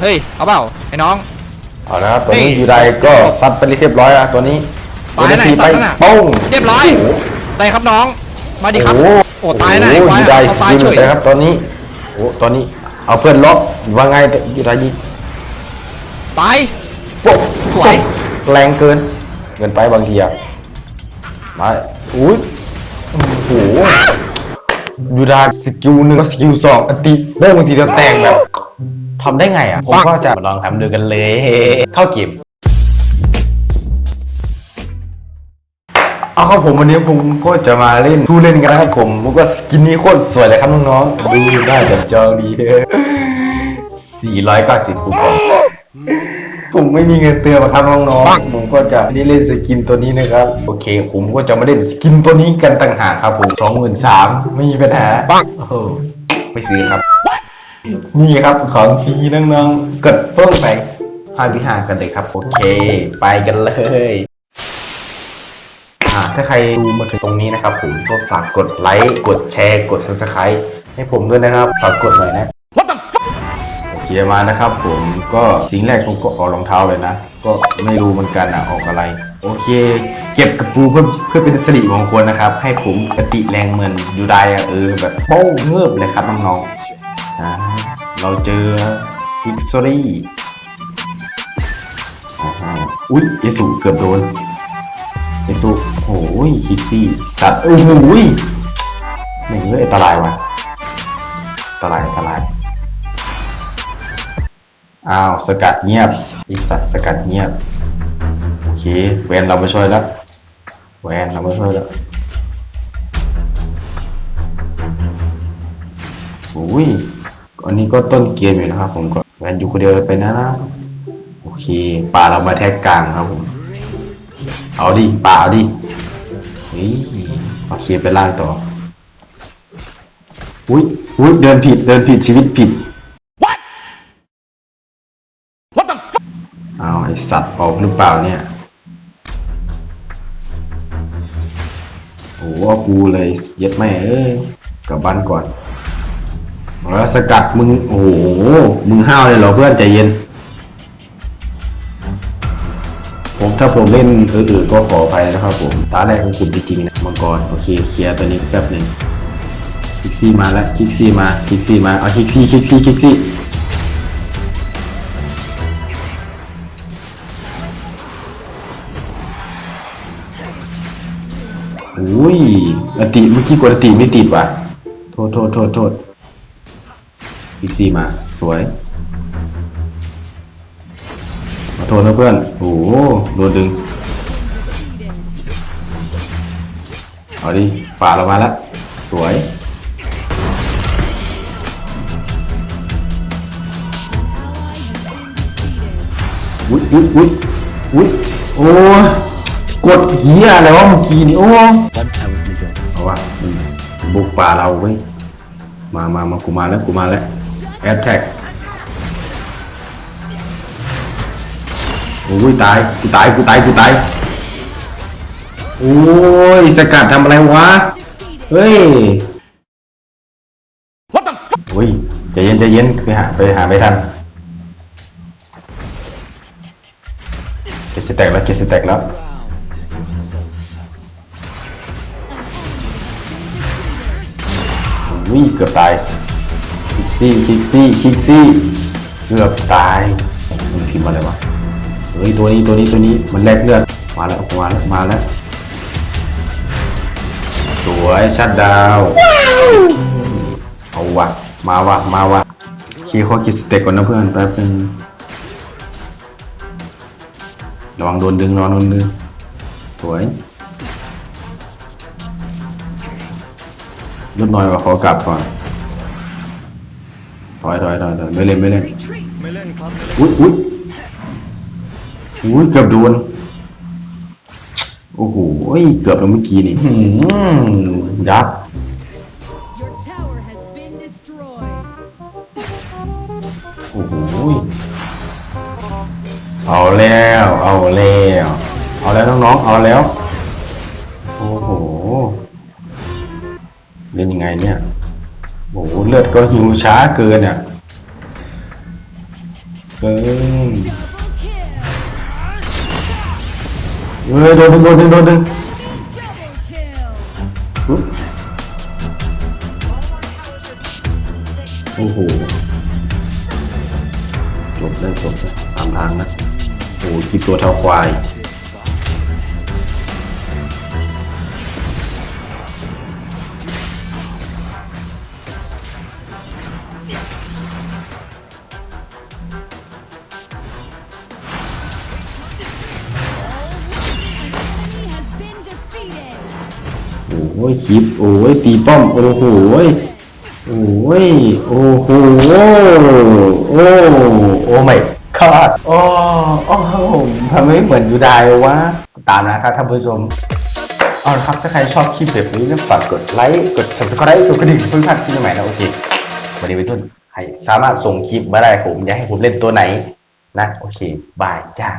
เฮ้ย เอาเปล่าไอ้น้อง เอาละครับตัวนี้นี่ยูไดก็ซัดไปเรียบร้อยแล้วตัวนี้ตายไหนทีไปตายน่ะ ป้งเรียบร้อยได้ครับน้อง มาดิครับ โอ้โอ้ตายนะไอ้โอ้ควายยูไดเอาตายสเฉกิลยเลยครับตอนนี้โอ้ตอนนี้เอาเพื่อนล็อกว่าไงยูไดยิงตาย ปุ๊บสวยแรงเกินเกินไปบางทีอะมาอุ้ยโอ้โห ยูไดสกิลหนึ่งก็สกิลสองอติเริ่มบางทีเราแต่งแบบทำได้ไงอะ ผมก็จะลองทำดูกันเลย เข้าเกมเอาครับผมวันนี้ผมก็จะมาเล่นผู้เล่นกันนะครับผมผมก็สกินนี้โคตรสวยเลยครับน้องๆดูได้จับจองดี490คูปอง ผมไม่มีเงินเติมอะครับน้องๆผมก็จะนี่เล่นสกินตัวนี้นะครับ โอเค ผมก็จะมาเล่นสกินตัวนี้กันต่างหากครับผม23,000ไม่มีปัญหาปังโอ้โหไม่ซื้อครับ นี่ครับของฟรีน้องๆกดเพิ่มไปห้าวิหารกันเลยครับ โอเค ไปกันเลยอ่าถ้าใครดูมาถึงตรงนี้นะครับ ผมก็ฝากกดไลค์กดแชร์กด subscribe ให้ผมด้วยนะครับ ฝากกดหน่อยนะ What the fuck โอเคมานะครับ ผมก็สิ่งแรกผมก็ออกรองเท้าเลยนะ ก็ไม่รู้เหมือนกันอะออกอะไร โอเค เก็บกระปูเพื่อเพื่อเป็นสิริมงคลนะครับ ให้ผมปฏิแรงเหมือนยูไดอะเออแบบโป้งเงือบเลยครับน้องๆอ่าเราเจอวิกซอรี่อุ๊ยเยสุเกือบโดนไอซุโอ้ยคิดซี่สัตว์โอ้โหยหนึ่งเลยอันตรายว่ะอันตรายอันตราย อ้าวสกัดเงียบไอสัตว์สกัดเงียบโอเคแวนเรามาช่วยแล้วแวนเรามาช่วยแล้วโอ้ยอันนี้ก็ต้นเกมอยู่นะครับ ผมก็แวนอยู่คนเดียวไปนะโอเคป่าเรามาแท็กกลางครับผมเอาดิป่าเอาดิเฮ้ยเอเคลียร์ไปล่างต่ออุ้ยอุ้ยเดินผิดเดินผิดชีวิตผิด สัตว์ออกหรือเปล่าเนี่ย โอ้โหกูเลยเย็ดแม่เอ้ยกลับบ้านก่อนแล้วสกัดมึง โอ้โห มึงห้าวเลยเหรอเพื่อนใจเย็น ผมถ้าผมเล่นเออๆก็ขออภัยนะครับผม ตาแรกของคุณจริงๆนะมังกร โอเคเคลียร์ตัวนี้แป๊บหนึ่งคิกซี่มาแล้วคิกซี่มาคิกซี่มา เอาคิกซี่คิกซี่คิกซี่ อุ้ยอติเมื่อกี้กดอติไม่ติดว่ะ โทษโทษโทษโทษคิกซี่มา สวยขอโทษนะเพื่อน โอ้โหโดนดึง เอาดิฝ่าเรามาแล้ว สวยอุ้ยอุ้ยอุ้ยอุ้ยโอ้ กดเหี้ยอะไรวะเมื่อกี้นี่โอ้เอาวะอืมบุกป่าเราเว้ยมามามากูมาแล้วกูมาแล้วแอดแท็กโอ้ยตายกูตายกูตายกูตายโอ้ยสกัดทำอะไรวะเฮ้ยโอ้ยใจเย็นใจเย็นไปหาไปหาไม่ทันเก็บสแต็กแล้วเก็บสแต็กแล้ว อ้ยเกือบตายคิกซี่คิกซี่คิกซี่เกือบตายมันพิมพ์อะไรวะเฮ้ยตัวนี้ตัวนี้ตัวนี้มันแลกเลือดมาแล้วมาแล้วมาแล้วสวยชัดดาวเอาวะมาวะมาวะเคขอกิดสเต็กก่อนนะเพื่อนแป๊บนึงระวังโดนดึงระวังโดนดึงสวย ลดน้อยกว่าขอกลับก่อน ถอยถอยถอยถอยไม่เล่นไม่เล่นไม่เล่นครับอุ้ยอุ้ยอุ้ยเกือบโดน โอ้โหเกือบแล้วเมื่อกี้นี่หืมยับ Your tower has been destroyed. โอ้โหเอาแล้ว เอาแล้ว เอาแล้วน้องๆ เอาแล้ว เล่นยังไงเนี่ยโอ้โหเลือดก็หิวช้าเกินอะเกินเฮ้ยโดนดึงโดนดึงโดนดึง Double kill. ปึ๊บโอ้โหจบแล้วจบแล้วสามทางนะโอ้โหคลิปตัวเท่าควาย โอ้ยคลิปโอ้ยตีป้อมโอ้โหยโอ้ยโอ้โหโอ้โอ้ไม่คอดโอ้โอ้ทำไมเหมือนยูไดวะตามนะครับท่านผู้ชมเอาละครับถ้าใครชอบคลิปแบบนี้นะฝากกดไลค์กด subscribe กดกระดิ่งเพื่อไม่พลาดคลิปใหม่นะโอเควันนี้ไปทุนใครสามารถส่งคลิปมาได้ผมอยากให้ผมเล่นตัวไหนนะโอเคบายจ้า